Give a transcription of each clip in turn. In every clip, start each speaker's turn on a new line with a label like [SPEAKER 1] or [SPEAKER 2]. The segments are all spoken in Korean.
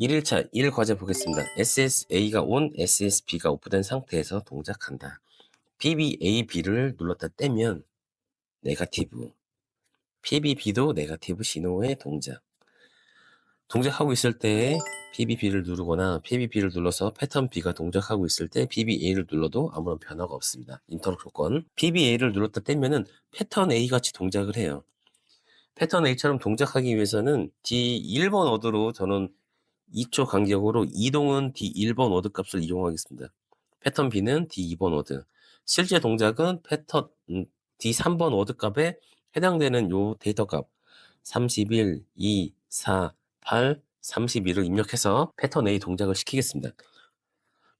[SPEAKER 1] 1일차 1 과제 보겠습니다. SSA가 온, SSB가 오프된 상태에서 동작한다. PBAB를 눌렀다 떼면 네가티브, PBB도 네가티브 신호의 동작. 동작하고 있을 때 PBB를 누르거나 PBB를 눌러서 패턴 B가 동작하고 있을 때 PBA를 눌러도 아무런 변화가 없습니다. 인터럽 조건. PBA를 눌렀다 떼면은 패턴 A 같이 동작을 해요. 패턴 A처럼 동작하기 위해서는 D1번 워드로 저는 2초 간격으로 이동은 D1번 워드 값을 이용하겠습니다. 패턴 B는 D2번 워드. 실제 동작은 패턴 음, D3번 워드 값에 해당되는 요 데이터 값 31, 2, 4, 8, 32를 입력해서 패턴 A 동작을 시키겠습니다.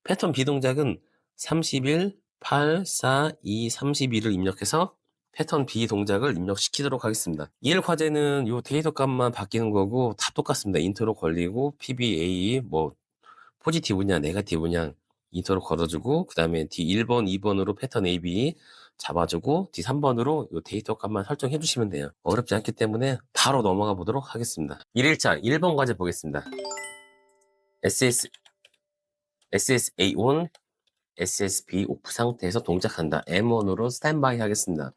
[SPEAKER 1] 패턴 B 동작은 31, 8, 4, 2, 32를 입력해서 패턴 B 동작을 입력시키도록 하겠습니다. 1 과제는 이 데이터 값만 바뀌는 거고 다 똑같습니다. 인트로 걸리고 PBA 뭐 포지티브냐 네가티브냐 인트로 걸어주고 그 다음에 D1번, 2번으로 패턴 AB 잡아주고 D3번으로 이 데이터 값만 설정해 주시면 돼요. 어렵지 않기 때문에 바로 넘어가 보도록 하겠습니다. 1일차 1번 과제 보겠습니다. SS, SSA on, SSB 오프 상태에서 동작한다. M1으로 스탠바이 하겠습니다.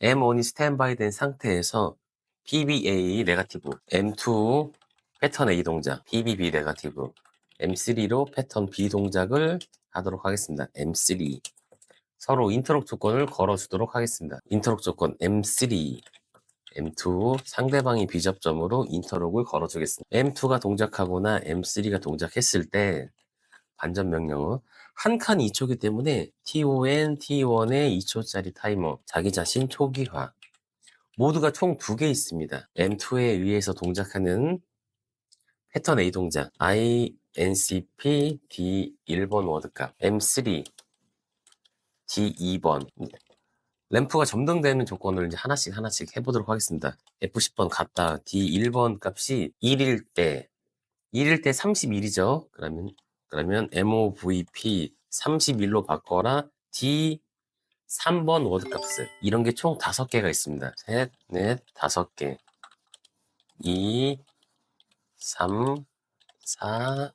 [SPEAKER 1] M1이 스탠바이 된 상태에서 PBA 네가티브, M2 패턴 A 동작, PBB 네가티브, M3로 패턴 B 동작을 하도록 하겠습니다. M3 서로 인터럭 조건을 걸어주도록 하겠습니다. 인터럭 조건 M3 M2 상대방이 비접점으로 인터럭을 걸어주겠습니다. M2가 동작하거나 M3가 동작했을 때 반전 명령은 한칸 2초기 때문에 TON, T1의 2초짜리 타이머, 자기 자신 초기화. 모두가 총 두 개 있습니다. M2에 의해서 동작하는 패턴 A 동작, INCP D1번 워드값, M3 D2번. 램프가 점등되는 조건을 이제 하나씩 하나씩 해보도록 하겠습니다. F10번 갔다 D1번 값이 1일 때, 1일 때 31이죠. 그러면 그러면 MOVP 31로 바꿔라. D3번 워드 값을. 이런 게 총 5개가 있습니다. 셋, 넷, 다섯 개. 2, 3, 4,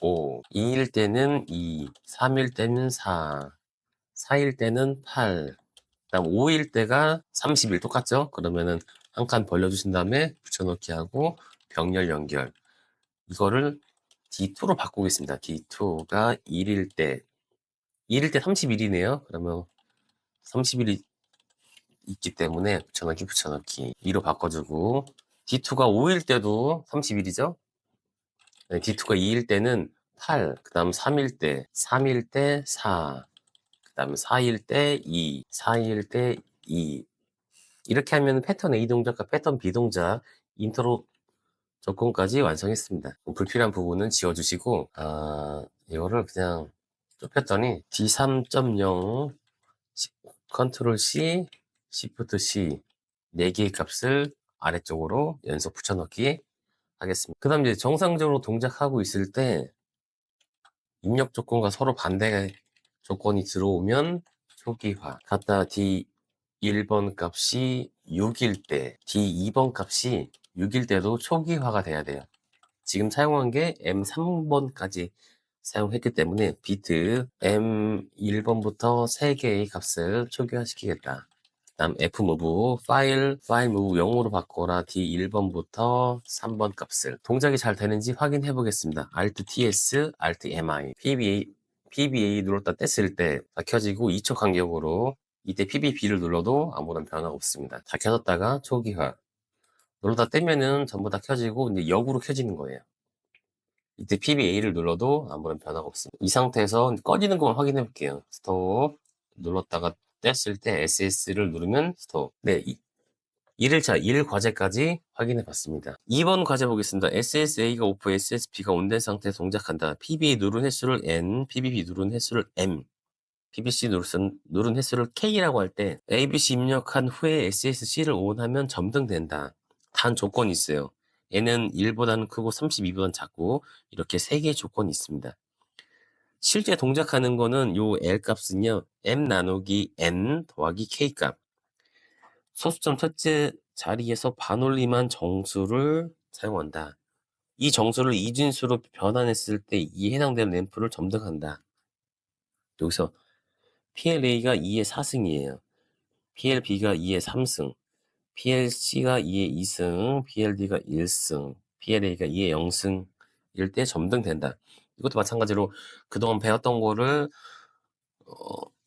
[SPEAKER 1] 5 2일 때는 2, 3일 때는 4, 4일 때는 8, 그다음 5일 때가 30일. 똑같죠? 그러면은 한 칸 벌려주신 다음에 붙여넣기 하고 병렬 연결. 이거를 D2로 바꾸겠습니다. D2가 1일 때 1일 때 30일이네요. 그러면 30일이 있기 때문에 붙여넣기 붙여넣기 2로 바꿔주고 D2가 5일 때도 30일이죠. 네, D2가 2일 때는 8, 그 다음 3일 때, 3일 때 4, 그 다음 4일 때 2, 4일 때 2. 이렇게 하면 패턴 A 동작과 패턴 B 동작 인트로 조건까지 완성했습니다. 불필요한 부분은 지워주시고 아, 이거를 그냥 좁혔더니 D3.0 컨트롤 C, Shift C 4개의 값을 아래쪽으로 연속 붙여넣기 하겠습니다. 그 다음 이제 정상적으로 동작하고 있을 때 입력 조건과 서로 반대 조건이 들어오면 초기화 갖다 D1번 값이 6일 때 D2번 값이 6일 때도 초기화가 돼야 돼요. 지금 사용한 게 M3번까지 사용했기 때문에 비트 M1번부터 3개의 값을 초기화시키겠다. 다음 fmove 파일 파일 move 0으로 바꿔라 d1번부터 3번 값을 동작이 잘 되는지 확인해 보겠습니다. alt ts alt mi pba pba 눌렀다 뗐을 때 다 켜지고 2초 간격으로 이때 pbb를 눌러도 아무런 변화 없습니다. 다 켜졌다가 초기화 눌러다 떼면은 전부 다 켜지고 이제 역으로 켜지는 거예요. 이때 PBA를 눌러도 아무런 변화가 없습니다. 이 상태에서 꺼지는 것만 확인해 볼게요. 스톱 눌렀다가 뗐을 때 SS를 누르면 스톱. 네, 1일차 1 과제까지 확인해 봤습니다. 2번 과제 보겠습니다. SSA가 오프, SSB가 온된 상태에서 동작한다. PBA 누른 횟수를 N, PBB 누른 횟수를 M, BBC 누른, 누른 횟수를 K라고 할 때 ABC 입력한 후에 SSC를 온하면 점등된다. 단 조건이 있어요. 얘는 1보다는 크고 32보다는 작고 이렇게 세 개의 조건이 있습니다. 실제 동작하는 거는 요 L 값은요. M 나누기 N 더하기 K 값. 소수점 첫째 자리에서 반올림한 정수를 사용한다. 이 정수를 이진수로 변환했을 때 이 해당되는 램프를 점등한다. 여기서 PLA가 2의 4승이에요. PLB가 2의 3승, PLC가 2의 2승, PLD가 1승, PLA가 2의 0승 일 때 점등된다. 이것도 마찬가지로 그동안 배웠던 거를 어,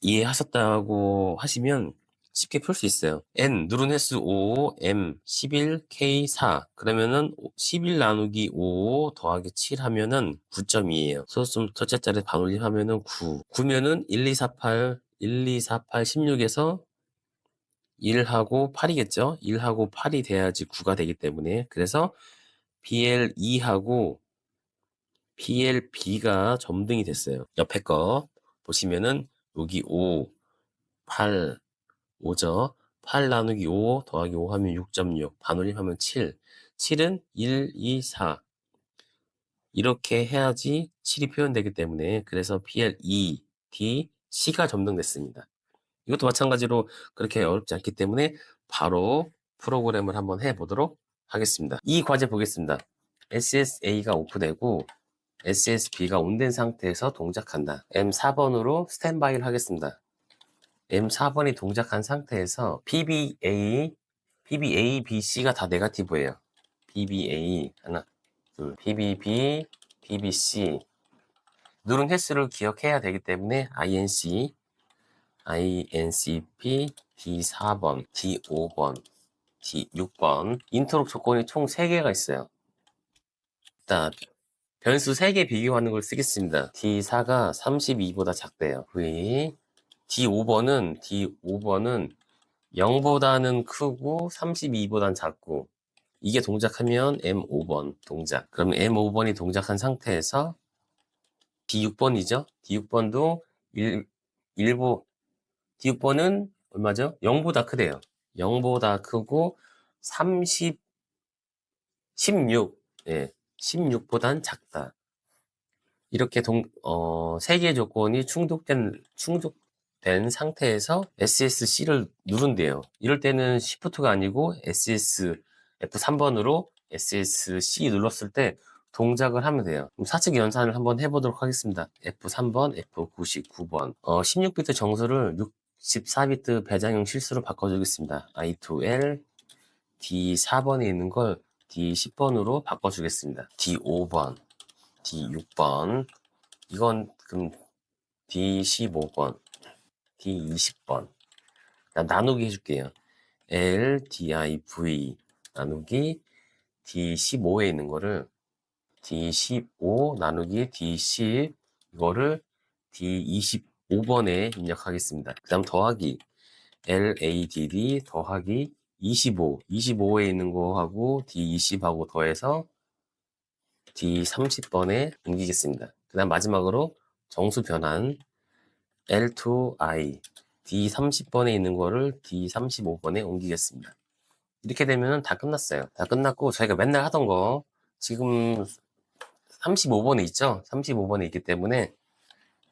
[SPEAKER 1] 이해하셨다고 하시면 쉽게 풀 수 있어요. n 누른 횟수 5, m 11, k 4 그러면은 11 나누기 5 더하기 7 하면은 9점이에요. 소수점 첫째 자리 반올림 하면은 9. 9면은 1, 2, 4, 8, 1, 2, 4, 8, 16에서 1하고 8이겠죠? 1하고 8이 돼야지 9가 되기 때문에 그래서 BL2하고 PLB가 점등이 됐어요. 옆에 거 보시면은 여기 5, 8, 5죠. 8 나누기 5 더하기 5 하면 6.6, 반올림 하면 7. 7은 1, 2, 4. 이렇게 해야지 7이 표현되기 때문에 그래서 PL2, D, C가 점등됐습니다. 이것도 마찬가지로 그렇게 어렵지 않기 때문에 바로 프로그램을 한번 해보도록 하겠습니다. 이 과제 보겠습니다. SSA가 오프되고 SSB가 온된 상태에서 동작한다. M4번으로 스탠바이를 하겠습니다. M4번이 동작한 상태에서 PBA, PBA, BC가 다 네가티브예요. PBA 하나, 둘, PBB, PBC 누른 횟수를 기억해야 되기 때문에 INC, INCP, D4번, D5번, D6번 인터록 조건이 총 3개가 있어요. 일단 변수 3개 비교하는 걸 쓰겠습니다. D4가 32보다 작대요. V D5번은 D5번은 0보다는 크고 32보다는 작고 이게 동작하면 M5번 동작. 그럼 M5번이 동작한 상태에서 D6번이죠. D6번도 1, 1보 D6번은 얼마죠? 0보다 크대요. 0보다 크고 30 16 예. 16보단 작다. 이렇게 동, 어, 세 개의 조건이 충족된, 충족된 상태에서 SSC를 누른대요. 이럴 때는 Shift가 아니고 SS F3번으로 SSC 눌렀을 때 동작을 하면 돼요. 그럼 사측 연산을 한번 해보도록 하겠습니다. F3번, F99번. 어, 16비트 정수를 64비트 배장형 실수로 바꿔주겠습니다. I2L D4번에 있는 걸 D10번으로 바꿔주겠습니다. D5번, D6번, 이건 그럼 D15번, D20번. 나누기 해줄게요. L, DI, V 나누기 D15에 있는 거를 D15 나누기 D10 이거를 D25번에 입력하겠습니다. 그 다음 더하기 LADD 더하기 25, 25에 있는 거하고 D20하고 더해서 D30번에 옮기겠습니다. 그 다음 마지막으로 정수 변환 L2I D30번에 있는 거를 D35번에 옮기겠습니다. 이렇게 되면 다 끝났어요. 다 끝났고 저희가 맨날 하던 거 지금 35번에 있죠? 35번에 있기 때문에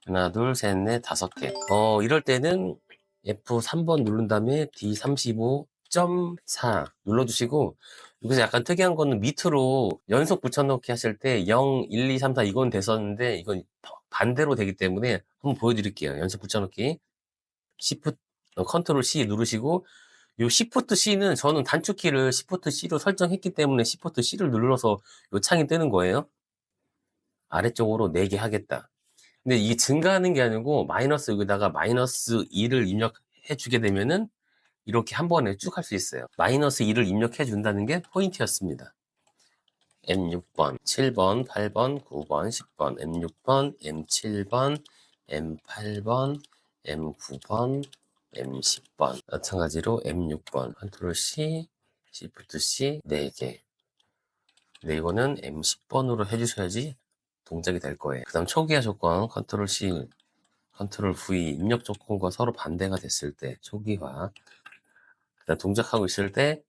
[SPEAKER 1] 하나, 둘, 셋, 넷, 다섯 개. 어, 이럴 때는 F3번 누른 다음에 D35.4 눌러주시고 여기서 약간 특이한 거는 밑으로 연속 붙여넣기 하실 때 0, 1, 2, 3, 4 이건 됐었는데 이건 반대로 되기 때문에 한번 보여드릴게요. 연속 붙여넣기. Shift, 어, 컨트롤 C 누르시고 요 Shift C는 저는 단축키를 Shift C로 설정했기 때문에 Shift C를 눌러서 요 창이 뜨는 거예요. 아래쪽으로 4개 하겠다. 근데 이게 증가하는 게 아니고 마이너스 여기다가 마이너스 2를 입력해 주게 되면은 이렇게 한 번에 쭉 할 수 있어요. 마이너스 2를 입력해 준다는 게 포인트였습니다. M6번, 7번, 8번, 9번, 10번, M6번, M7번, M8번, M9번, M10번. 마찬가지로 M6번, 컨트롤 C, Shift C 4개. 근데 이거는 M10번으로 해주셔야지 동작이 될 거예요. 그 다음 초기화 조건, 컨트롤 C, 컨트롤 V, 입력 조건과 서로 반대가 됐을 때 초기화. 그 다음 동작하고 있을 때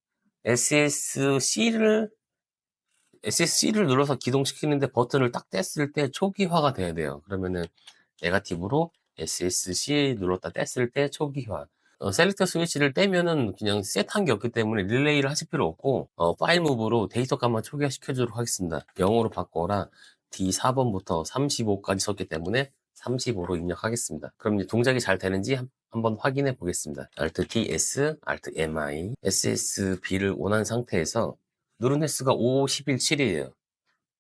[SPEAKER 1] SSC를 SSC를 눌러서 기동시키는데 버튼을 딱 뗐을 때 초기화가 돼야 돼요. 그러면은 네가티브로 SSC 눌렀다 뗐을 때 초기화. 어, 셀렉터 스위치를 떼면은 그냥 셋한 게 없기 때문에 릴레이를 하실 필요 없고 어, 파일 무브로 데이터 값만 초기화 시켜 주도록 하겠습니다. 0으로 바꿔라 D4번부터 35까지 썼기 때문에 35로 입력하겠습니다. 그럼 이제 동작이 잘 되는지 한- 한번 확인해 보겠습니다. Alt TS, Alt MI, SSB를 원한 상태에서 누른 횟수가 5, 11, 7이에요.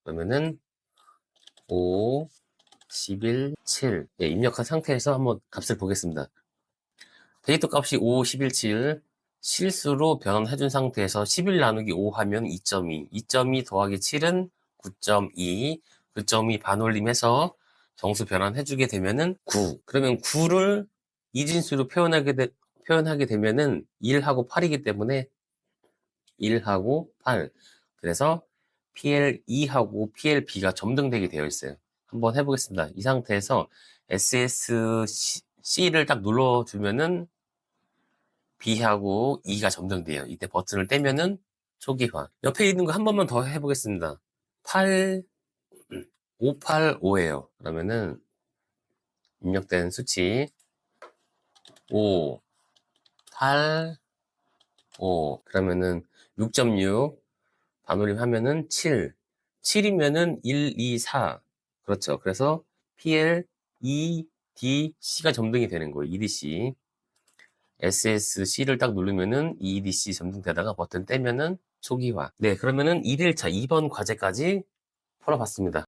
[SPEAKER 1] 그러면은 5, 11, 7 예, 입력한 상태에서 한번 값을 보겠습니다. 데이터 값이 5, 11, 7 실수로 변환해준 상태에서 11 나누기 5 하면 2.2 2.2 더하기 7은 9.2 9.2 반올림해서 정수 변환해주게 되면은 9 그러면 9를 이진수로 표현하게, 되, 표현하게 되면은 1하고 8이기 때문에 1하고 8 그래서 PL2하고 PLB가 점등되게 되어 있어요. 한번 해보겠습니다. 이 상태에서 SSC를 딱 눌러주면은 B하고 E가 점등돼요. 이때 버튼을 떼면은 초기화. 옆에 있는 거 한 번만 더 해보겠습니다. 8, 585예요. 그러면은 입력된 수치 5, 8, 5 그러면은 6.6 반올림 하면은 7 7이면은 1, 2, 4 그렇죠. 그래서 PL, E, D, C가 점등이 되는 거예요. EDC SSC를 딱 누르면은 EDC 점등되다가 버튼 떼면은 초기화 네 그러면은 1일차 2번 과제까지 풀어봤습니다.